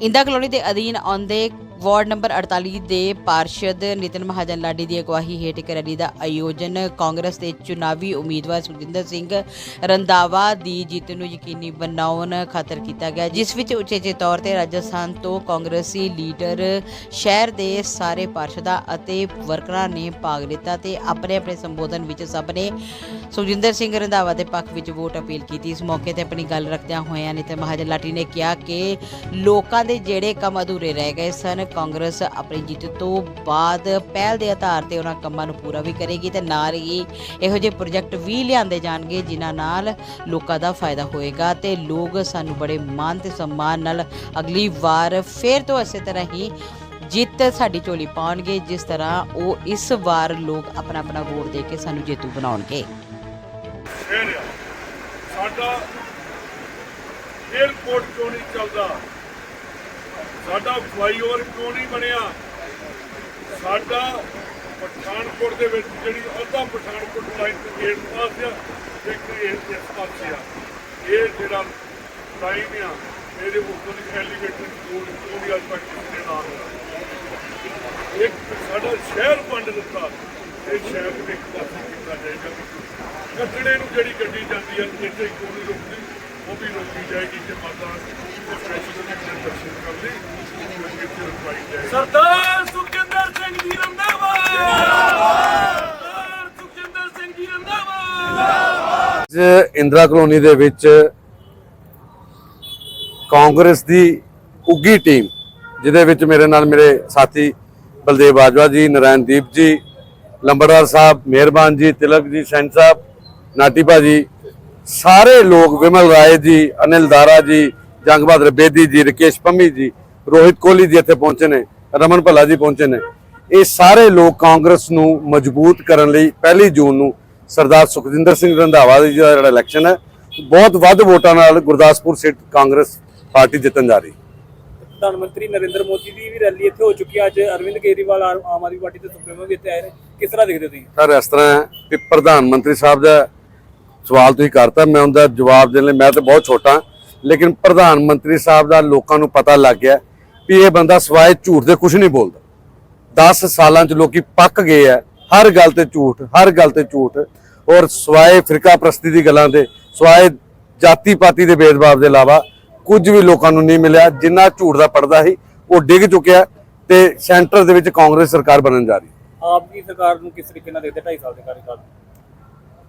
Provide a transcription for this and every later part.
ਇੰਦਾ colony ਦੇ ਅਧੀਨ ਆਉਂਦੇ ਵਾਰਡ ਨੰਬਰ 48 ਦੇ ਪਾਰਸ਼ਦ ਨਿਤਨ ਮਹਾਜਨ ਲਾਡੀ ਦੀ ਅਗਵਾਈ ਹੇਠ ਇੱਕ ਰੈਲੀ ਦਾ ਆਯੋਜਨ ਕਾਂਗਰਸ ਦੇ ਚੁਣਾਵੀ ਉਮੀਦਵਾਰ ਸੁਖਜਿੰਦਰ ਸਿੰਘ ਰੰਦਾਵਾ ਦੀ ਜਿੱਤ ਨੂੰ ਯਕੀਨੀ ਬਣਾਉਣ ਖਾਤਰ ਕੀਤਾ ਗਿਆ, ਜਿਸ ਵਿੱਚ ਉਚੇਚੇ ਤੌਰ ਤੇ ਰਾਜਸਥਾਨ ਤੋਂ ਕਾਂਗਰਸੀ ਲੀਡਰ ਸ਼ਹਿਰ ਦੇ ਸਾਰੇ ਪਾਰਸ਼ਦਾਂ ਅਤੇ ਵਰਕਰਾਂ ਨੇ ਭਾਗ ਲਿੱਤਾ ਤੇ ਆਪਣੇ ਆਪਣੇ ਸੰਬੋਧਨ ਵਿੱਚ ਸਭ ਨੇ ਸੁਖਜਿੰਦਰ ਸਿੰਘ ਰੰਧਾਵਾ ਦੇ ਪੱਖ ਵਿੱਚ ਵੋਟ ਅਪੀਲ ਕੀਤੀ। ਇਸ ਮੌਕੇ ਤੇ ਆਪਣੀ ਗੱਲ ਰੱਖਦਿਆਂ ਹੋਇਆਂ ਨਿਤਨ ਮਹਾਜਨ ਲਾਡੀ ਨੇ ਕਿਹਾ ਕਿ ਲੋਕਾਂ ਦੇ ਜਿਹੜੇ ਕੰਮ ਅਧੂਰੇ ਰਹਿ ਗਏ ਸਨ ਕਾਂਗਰਸ ਆਪਣੀ ਜਿੱਤ ਤੋਂ ਬਾਅਦ ਪਹਿਲ ਦੇ ਆਧਾਰ ਤੇ ਉਹਨਾਂ ਕੰਮਾਂ ਨੂੰ ਪੂਰਾ ਵੀ ਕਰੇਗੀ ਤੇ ਨਾਲ ਹੀ ਇਹੋ ਜਿਹੇ ਪ੍ਰੋਜੈਕਟ ਵੀ ਲਿਆਂਦੇ ਜਾਣਗੇ, ਜਿਨ੍ਹਾਂ ਨਾਲ ਲੋਕਾਂ ਦਾ ਫਾਇਦਾ ਹੋਏਗਾ ਤੇ ਲੋਕ ਸਾਨੂੰ ਬੜੇ ਮਾਣ ਤੇ ਸਨਮਾਨ ਨਾਲ ਅਗਲੀ ਵਾਰ ਫੇਰ ਤੋਂ ਇਸੇ ਤਰ੍ਹਾਂ ਹੀ ਜਿੱਤ ਸਾਡੀ ਝੋਲੀ ਪਾਉਣਗੇ, ਜਿਸ ਤਰ੍ਹਾਂ ਉਹ ਇਸ ਵਾਰ ਲੋਕ ਆਪਣਾ ਆਪਣਾ ਵੋਟ ਦੇ ਕੇ ਸਾਨੂੰ ਜੇਤੂ ਬਣਾਉਣਗੇ। ਸਾਡਾ ਏਅਰਪੋਰਟ ਕਿਉਂ ਨਹੀਂ ਚੱਲਦਾ? ਸਾਡਾ ਫਲਾਈਓਵਰ ਕਿਉਂ ਨਹੀਂ ਬਣਿਆ? ਸਾਡਾ ਪਠਾਨਕੋਟ ਦੇ ਵਿੱਚ ਜਿਹੜੀ ਅੱਧਾ ਪਠਾਨਕੋਟ ਲਾਈਨ ਤੇ ਗੇਟ ਪਾਸ ਆ ਇੱਕ ਇਹ ਇਸ ਪਾਸੇ ਆ। ਇਹ ਜਿਹੜਾ ਲਾਈਨ ਆ, ਇਹਦੇ ਉੱਪਰ ਦੀ ਐਲੀਵੇਟਰ ਕੋਲ ਕਿਉਂ ਨਹੀਂ ਅੱਜ ਤੱਕ ਕਿਸੇ ਨੇ ਹੋਇਆ? ਇੱਕ ਸਾਡਾ ਸ਼ਹਿਰ ਵੰਡ ਦਿੱਤਾ। ਇਹ ਸ਼ਹਿਰ ਨੂੰ ਇੱਕ ਪਾਸੇ ਕੀਤਾ ਜਾਏਗਾ। ਕੱਟੜੇ ਨੂੰ ਜਿਹੜੀ ਗੱਡੀ ਜਾਂਦੀ ਹੈ ਇੱਥੇ ਕੋਈ ਨਹੀਂ ਰੁਕਦੀ। ਉਹ ਵੀ ਰੋਕੀ ਜਾਏਗੀ ਤੇ ਮਾਤਾ ਸਪੈਸ਼ਲ ਦੇ ਦਰਸ਼ਨ ਕਰ ਲਈ ਇੱਥੇ ਰੁਕਵਾਈ ਜਾਏਗੀ। ਸਰਦਾਰ ਸੁਖਜਿੰਦਰ ਸਿੰਘ ਜੀ ਰੰਦਾਵਾ ਸਰਦਾਰ ਸੁਖਜਿੰਦਰ ਸਿੰਘ ਜੀ ਰੰਦਾਵਾ ਅੱਜ ਇੰਦਰਾ ਕਲੋਨੀ ਦੇ ਵਿੱਚ ਕਾਂਗਰਸ ਦੀ ਉੱਗੀ ਟੀਮ ਜਿਹਦੇ ਵਿੱਚ ਮੇਰੇ ਨਾਲ ਮੇਰੇ ਸਾਥੀ ਬਲਦੇਵ ਬਾਜਵਾ ਜੀ ਨਰਾਇਣਦੀਪ ਜੀ ਲੰਬੜਦਾਰ ਸਾਹਿਬ ਮਿਹਰਬਾਨ ਜੀ ਤਿਲਕ ਜੀ ਸੈਨ ਸਾਹਿਬ ਨਾਟੀ ਭਾਜੀ ਸਾਰੇ ਲੋਕ ਵਿਮਲ ਰਾਏ ਜੀ ਅਨਿਲ ਦਾਰਾ ਜੀ ਜੰਗ ਬਹਾਦਰ ਬੇਦੀ ਜੀ ਰਕੇਸ਼ ਪੰਮੀ ਜੀ ਰੋਹਿਤ ਕੋਹਲੀ ਜੀ ਇੱਥੇ ਪਹੁੰਚੇ ਨੇ ਰਮਨ ਭੱਲਾ ਜੀ ਪਹੁੰਚੇ ਨੇ। ਇਹ ਸਾਰੇ ਲੋਕ ਕਾਂਗਰਸ ਨੂੰ ਮਜ਼ਬੂਤ ਕਰਨ ਲਈ ਪਹਿਲੀ ਜੂਨ ਨੂੰ ਸਰਦਾਰ ਸੁਖਜਿੰਦਰ ਸਿੰਘ ਰੰਧਾਵਾ ਜੀ ਦਾ ਜਿਹੜਾ ਇਲੈਕਸ਼ਨ ਹੈ ਬਹੁਤ ਵੱਧ ਵੋਟਾਂ ਨਾਲ ਗੁਰਦਾਸਪੁਰ ਸੀਟ ਕਾਂਗਰਸ ਪਾਰਟੀ ਜਿੱਤਣ ਜਾ ਰਹੀ। ਪ੍ਰਧਾਨ ਮੰਤਰੀ ਨਰਿੰਦਰ ਮੋਦੀ ਦੀ ਵੀ ਰੈਲੀ ਇੱਥੇ ਹੋ ਚੁੱਕੀ ਹੈ। ਅੱਜ ਅਰਵਿੰਦ ਕੇਜਰੀਵਾਲ ਆਮ ਆਦਮੀ ਪਾਰਟੀ ਦੇ ਸੁਪਰੀਮੋ ਵੀ ਇੱਥੇ ਆਏ ਨੇ। ਕਿਸ ਤਰ੍ਹਾਂ ਦੇਖਦੇ ਤੁਸੀਂ? ਸਰ ਇਸ ਤਰ੍ਹਾਂ ਹੈ ਕਿ ਪ੍ਰਧਾਨ ਮੰਤਰੀ ਸਾਹਿਬ ਦਾ ਸਵਾਲ ਤੁਸੀਂ ਕਰਤਾ, ਮੈਂ ਉਹਦਾ ਜਵਾਬ ਦੇਣ ਲਈ, ਮੈਂ ਤਾਂ ਬਹੁਤ ਛੋਟਾ ਲੇਕਿਨ ਪ੍ਰਧਾਨ ਮੰਤਰੀ ਸਾਹਿਬ ਦਾ ਲੋਕਾਂ ਨੂੰ ਪਤਾ ਲੱਗ ਗਿਆ ਵੀ ਇਹ ਬੰਦਾ ਸਵਾਏ ਝੂਠ ਦੇ ਕੁਝ ਨਹੀਂ ਬੋਲਦਾ। 10 ਸਾਲਾਂ ਚ ਲੋਕੀ ਪੱਕ ਗਏ ਆ, ਹਰ ਗੱਲ ਤੇ ਝੂਠ, ਹਰ ਗੱਲ ਤੇ ਝੂਠ, ਔਰ ਸਵਾਏ ਫਿਰਕਾ ਪ੍ਰਸਤੀ ਦੀ ਗੱਲਾਂ ਤੇ ਸਵਾਏ ਜਾਤੀ ਪਾਤੀ ਦੇ ਭੇਦਭਾਵ ਦੇ ਇਲਾਵਾ ਕੁਝ ਵੀ ਲੋਕਾਂ ਨੂੰ ਨਹੀਂ ਮਿਲਿਆ, ਜਿੰਨਾ ਝੂਠ ਦਾ ਪੜਦਾ ਸੀ, ਉਹ ਡਿੱਗ ਚੁੱਕਿਆ ਤੇ ਸੈਂਟਰ ਦੇ ਵਿੱਚ ਕਾਂਗਰਸ ਸਰਕਾਰ ਬਣਨ ਜਾ ਰਹੀ ਆਪ ਦੀ ਸਰਕਾਰ ਨੂੰ ਕਿਸ ਤਰੀਕੇ ਨਾਲ ਦੇਖਦੇ? 2.5 ਸਾਲ ਦੇ ਕਾਰਜਕਾਲ ਨੂੰ?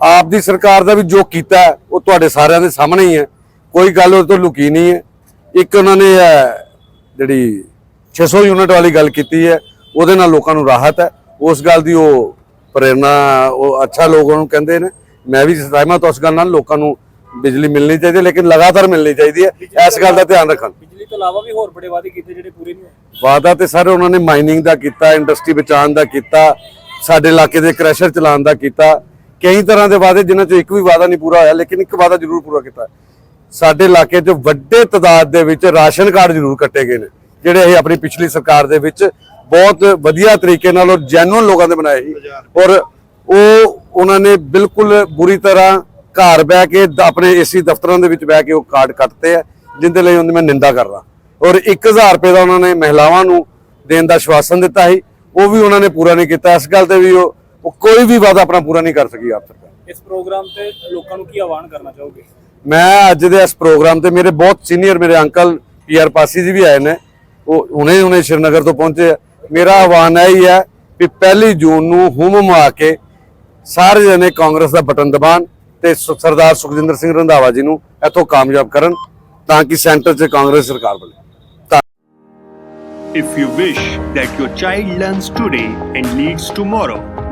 ਆਪ ਦੀ ਸਰਕਾਰ ਦਾ ਵੀ ਜੋ ਕੀਤਾ ਉਹ ਤੁਹਾਡੇ ਸਾਰਿਆਂ ਦੇ ਸਾਹਮਣੇ ਹੀ ਹੈ। ਕੋਈ ਗੱਲ ਉਹ ਤੋਂ ਲੁਕੀ ਨਹੀਂ ਹੈ। ਇੱਕ ਉਹਨਾਂ ਨੇ ਜਿਹੜੀ 600 ਯੂਨਿਟ ਵਾਲੀ ਗੱਲ ਕੀਤੀ ਹੈ ਉਹਦੇ ਨਾਲ ਲੋਕਾਂ ਨੂੰ ਰਾਹਤ ਹੈ। ਉਸ ਗੱਲ ਦੀ ਉਹ ਪ੍ਰੇਰਣਾ ਉਹ ਅੱਛਾ ਲੋਕ ਉਹਨੂੰ ਕਹਿੰਦੇ ਨੇ। ਮੈਂ ਵੀ ਸਹਿਮਤ ਉਸ ਗੱਲ ਨਾਲ ਲੋਕਾਂ ਨੂੰ ਬਿਜਲੀ ਮਿਲਣੀ ਚਾਹੀਦੀ ਹੈ ਲੇਕਿਨ ਲਗਾਤਾਰ ਮਿਲਣੀ ਚਾਹੀਦੀ ਹੈ। ਇਸ ਗੱਲ ਦਾ ਧਿਆਨ ਰੱਖਣ। ਬਿਜਲੀ ਤੋਂ ਇਲਾਵਾ ਵੀ ਹੋਰ ਬੜੇ ਵਾਅਦੇ ਕੀਤੇ ਜਿਹੜੇ ਪੂਰੇ ਨਹੀਂ ਹੋਏ। ਵਾਅਦਾ ਤੇ ਸਾਰੇ ਉਹਨਾਂ ਨੇ ਮਾਈਨਿੰਗ ਦਾ ਕੀਤਾ ਇੰਡਸਟਰੀ ਬਚਾਉਣ ਦਾ ਕੀਤਾ ਸਾਡੇ ਇਲਾਕੇ ਦੇ ਕ੍ਰੈਸ਼ਰ ਚਲਾਉਣ ਦਾ ਕੀਤਾ। ਕਈ ਤਰ੍ਹਾਂ ਦੇ ਵਾਅਦੇ ਜਿਨ੍ਹਾਂ ਚੋਂ ਇੱਕ ਵੀ ਵਾਅਦਾ ਨਹੀਂ ਪੂਰਾ ਹੋਇਆ, ਲੇਕਿਨ ਇੱਕ ਵਾਅਦਾ ਜ਼ਰੂਰ ਪੂਰਾ ਕੀਤਾ। ਸਾਡੇ ਇਲਾਕੇ 'ਚ ਵੱਡੇ ਤਦਾਦ ਦੇ ਵਿੱਚ ਰਾਸ਼ਨ ਕਾਰਡ ਜ਼ਰੂਰ ਕੱਟੇ ਗਏ ਨੇ, ਜਿਹੜੇ ਇਹ ਆਪਣੀ ਪਿਛਲੀ ਸਰਕਾਰ ਦੇ ਵਿੱਚ ਬਹੁਤ ਵਧੀਆ ਤਰੀਕੇ ਨਾਲ ਔਰ ਜੈਨੂਅਨ ਲੋਕਾਂ ਦੇ ਬਣਾਏ ਸੀ। ਔਰ ਉਹ ਉਹਨਾਂ ਨੇ ਬਿਲਕੁਲ ਬੁਰੀ ਤਰ੍ਹਾਂ ਘਰ ਬਹਿ ਕੇ ਦ- ਆਪਣੇ ਏਸੀ ਦਫ਼ਤਰਾਂ ਦੇ ਵਿੱਚ ਬਹਿ ਕੇ ਉਹ ਕਾਰਡ ਕੱਟਦੇ ਆ, ਜਿੰਦੇ ਲਈ ਉਹਦੀ ਮੈਂ ਨਿੰਦਾ ਕਰਦਾ ਔਰ 1000 ਰੁਪਏ ਦਾ ਉਹਨਾਂ ਨੇ ਮਹਿਲਾਵਾਂ ਨੂੰ ਦੇਣ ਦਾ ਆਸ਼ਵਾਸਨ ਦਿੱਤਾ ਸੀ, ਉਹ ਵੀ ਉਹਨਾਂ ਨੇ ਪੂਰਾ ਨਹੀਂ ਕੀਤਾ। ਇਸ ਗੱਲ ਤੇ ਵੀ ਉਹ ਉਹ ਕੋਈ ਵੀ ਵਾਅਦਾ ਆਪਣਾ ਪੂਰਾ ਨਹੀਂ ਕਰ ਸਕੀ ਆਪ ਸਰਕਾਰ। ਇਸ ਪ੍ਰੋਗਰਾਮ ਤੇ ਲੋਕਾਂ ਨੂੰ ਕੀ ਆਹਵਾਨ ਕਰਨਾ ਚਾਹੋਗੇ? ਮੈਂ ਅੱਜ ਦੇ ਇਸ ਪ੍ਰੋਗਰਾਮ ਤੇ ਮੇਰੇ ਬਹੁਤ ਸੀਨੀਅਰ ਮੇਰੇ ਅੰਕਲ ਪੀਆਰ ਪਾਸੀ ਜੀ ਵੀ ਆਏ ਨੇ। ਉਹ ਹੁਣੇ ਹੁਣੇ ਸ਼੍ਰੀਨਗਰ ਤੋਂ ਪਹੁੰਚੇ ਮੇਰਾ ਆਹਵਾਨ ਇਹ ਹੀ ਹੈ ਵੀ ਪਹਿਲੀ ਜੂਨ ਨੂੰ ਹੁਮ ਆ ਕੇ ਸਾਰੇ ਜਣੇ ਕਾਂਗਰਸ ਦਾ ਬਟਨ ਦਬਾਣ ਤੇ ਸਰਦਾਰ ਸੁਖਜਿੰਦਰ ਸਿੰਘ ਰੰਧਾਵਾ ਜੀ ਨੂੰ ਇੱਥੋਂ ਕਾਮਯਾਬ ਕਰਨ ਤਾਂ ਕਿ ਸੈਂਟਰ 'ਚ ਕਾਂਗਰਸ ਸਰਕਾਰ ਬਣੇ। If you wish that your child learns today and leads tomorrow,